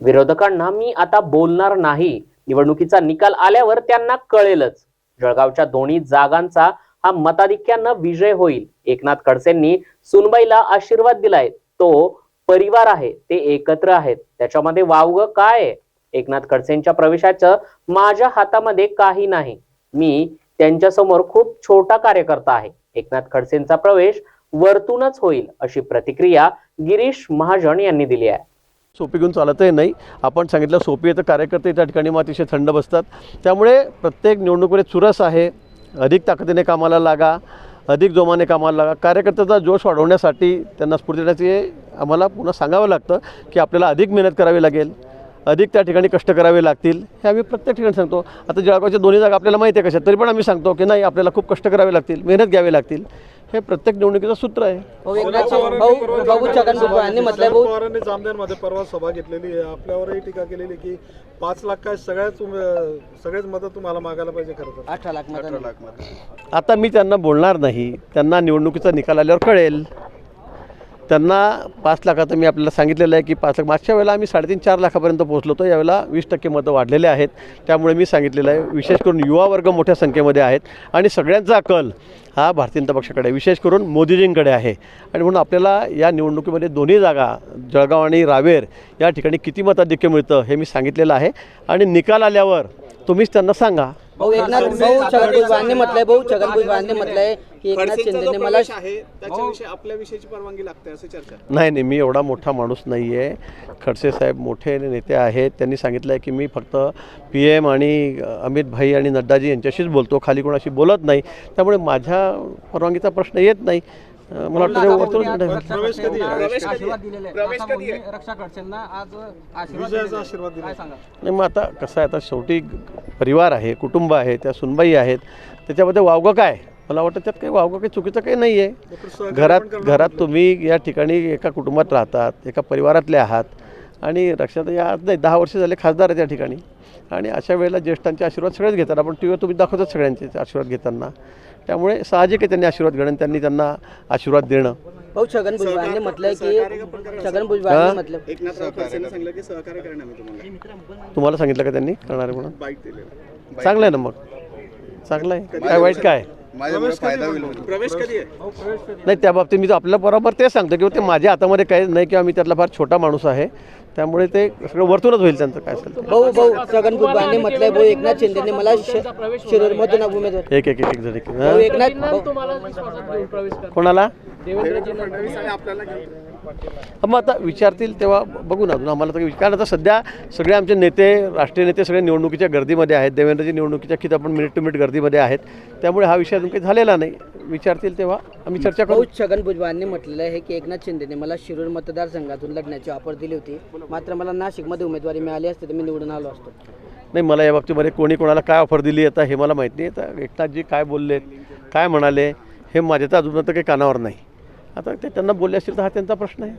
विरोधकांना मी आता बोलणार नाही. निवडणुकीचा निकाल आल्यावर त्यांना कळेलच. जळगावच्या दोन्ही जागांचा हा मताधिक्यानं विजय होईल. एकनाथ खडसेंनी सुनबाईला आशीर्वाद दिलाय. तो परिवार आहे ते एकत्र आहेत. त्याच्यामध्ये वावग काय? आहे एकनाथ खडसेंच्या प्रवेशाचं माझ्या हातामध्ये काही नाही. मी त्यांच्यासमोर खूप छोटा कार्यकर्ता आहे. एकनाथ खडसेंचा प्रवेश वरतूनच होईल अशी प्रतिक्रिया गिरीश महाजन यांनी दिली आहे. सोपी घेऊन चालतही नाही. आपण सांगितलं सोपी आहे तर कार्यकर्ते त्या ठिकाणी मग अतिशय थंड बसतात. त्यामुळे प्रत्येक निवडणुकीमध्ये चुरस आहे. अधिक ताकदीने कामाला लागा. अधिक जोमाने कामाला लागा. कार्यकर्त्याचा जोश वाढवण्यासाठी त्यांना स्फूर्ती देण्याचे आम्हाला पुन्हा सांगावं लागतं की आपल्याला अधिक मेहनत करावी लागेल. अधिक त्या ठिकाणी कष्ट करावे लागतील. हे आम्ही प्रत्येक ठिकाणी सांगतो. आता जळगावच्या दोन्ही जागा आपल्याला माहिती आहे कशा तरी पण आम्ही सांगतो की नाही आपल्याला खूप कष्ट करावे लागतील मेहनत घ्यावी लागतील. हे प्रत्येक निवडणुकीचं सूत्र आहे. पवारांनी जामनेरमध्ये परवा सभा घेतलेली आहे. आपल्यावरही टीका केलेली की पाच लाख काय सगळ्याच सगळेच मदत तुम्हाला मागायला पाहिजे खरं तर. अठरा लाख आता मी त्यांना बोलणार नाही. त्यांना निवडणुकीचा निकाल आल्यावर कळेल. त्यांना पाच लाखाचं मी आपल्याला सांगितलेलं आहे की पाच लाख मागच्या वेळेला आम्ही साडेतीन चार लाखापर्यंत पोहोचलो होतो. यावेळेला वीस टक्के मतं वाढलेले आहेत. त्यामुळे मी सांगितलेलं आहे विशेष करून युवा वर्ग मोठ्या संख्येमध्ये आहेत. आणि सगळ्यांचा कल हा भारतीय जनता पक्षाकडे विशेष करून मोदीजींकडे आहे. आणि म्हणून आपल्याला या निवडणुकीमध्ये दोन्ही जागा जळगाव आणि रावेर या ठिकाणी किती मताधिक्य मिळतं हे मी सांगितलेलं आहे. आणि निकाल आल्यावर तुम्हीच त्यांना सांगा. भाऊ एकनाथ भाऊ छगन भुजबळांनी म्हटलंय भाऊ छगन भुजबळांनी म्हटलंय की एकनाथ खडसेंचा शिंदेने जो मला प्रवेश आहे त्याच्याविषयी आपल्या विषयीची परवानगी लागते असं चर्चा. नाही नाही मी एवढा मोठा माणूस नाही आहे खडसे साहेब मोठे नेते आहेत. त्यांनी सांगितलं आहे की मी फक्त पी एम आणि अमित भाई आणि नड्डाजी यांच्याशीच बोलतो खाली कोणाशी बोलत नाही. त्यामुळे माझ्या परवानगीचा प्रश्न येत नाही. मला वाटतं ते प्रवेश कधी आहे? प्रवेश कधी आशीर्वाद आहे? दिलेले प्रवेश कधी आहे? रक्षा खडसेंना आज आशीर्वाद विजयाचा दिलेले. आशीर्वाद दिला काय सांगा? नाही मग आता कसं आहे आता शेवटी परिवार आहे कुटुंब आहे त्या सुनबाई आहेत. त्याच्यामध्ये वावगं काय? मला वाटतं त्यात काही वावगं काही चुकीचं काही नाही आहे घरात घरात तुम्ही या ठिकाणी एका कुटुंबात राहतात एका परिवारातले आहात. आणि रक्षात या आज नाही दहा वर्ष झाले खासदार आहे त्या ठिकाणी. आणि अशा वेळेला ज्येष्ठांचे आशीर्वाद सगळेच घेतात. आपण टी व्हीवर तुम्ही दाखवतात सगळ्यांचे आशीर्वाद घेताना. त्यामुळे साहजिक आहे त्यांनी आशीर्वाद घेणं त्यांनी त्यांना आशीर्वाद देणं. भाऊ छगन भुजबळांनी म्हटलंय की. छगन हा? म्हटलं तुम्हाला. तुम्हाला सांगितलं का त्यांनी? करणार आहे म्हणून चांगलं आहे ना मग. चांगलं आहे. काय वाईट काय? प्रवेश कधी आहे? नाही त्या बाबतीत मी आपल्याला बरोबर ते सांगतो की ते माझ्या हातामध्ये काही नाही किंवा मी त्यातला फार छोटा माणूस आहे. त्यामुळे ते सगळं वरतूनच होईल त्यांचं काय असेल. भाऊ भाऊ छगन भुजबळांनी म्हटलंय भाऊ एकनाथ शिंदेने मला शिरूर मधून उमेदवार एक एक एक एक जण एक. भाऊ? एकनाथ भाऊ- कोणाला? मग आता विचारतील तेव्हा बघू ना अजून आम्हाला तर काही- कारण आता सध्या सगळे आमचे नेते राष्ट्रीय नेते सगळे निवडणुकीच्या गर्दीमध्ये आहेत. देवेंद्रजी निवडणुकीच्या किती आपण मिनिट टू मिनिट गर्दीमध्ये आहेत. त्यामुळे हा विषय अजून काही झालेला नाही. विचारतील तेव्हा आम्ही चर्चा करू. भाऊ छगन भुजबळांनी म्हटलेलं आहे की एकनाथ शिंदेने मला शिरूर मतदारसंघातून लढण्याची ऑफर दिली होती. मात्र मला नाशिकमध्ये उमेदवारी मिळाली असते तर मी निवडून आलो असतो. नाही मला या बाबतीमध्ये कोणी कोणाला काय ऑफर दिली आता हे मला माहीत नाही. आता एकनाथजी काय बोललेत काय म्हणाले हे माझ्या तर अजून तर काही कानावर नाही. आता ते त्यांना बोलले असतील तर हा त्यांचा प्रश्न आहे.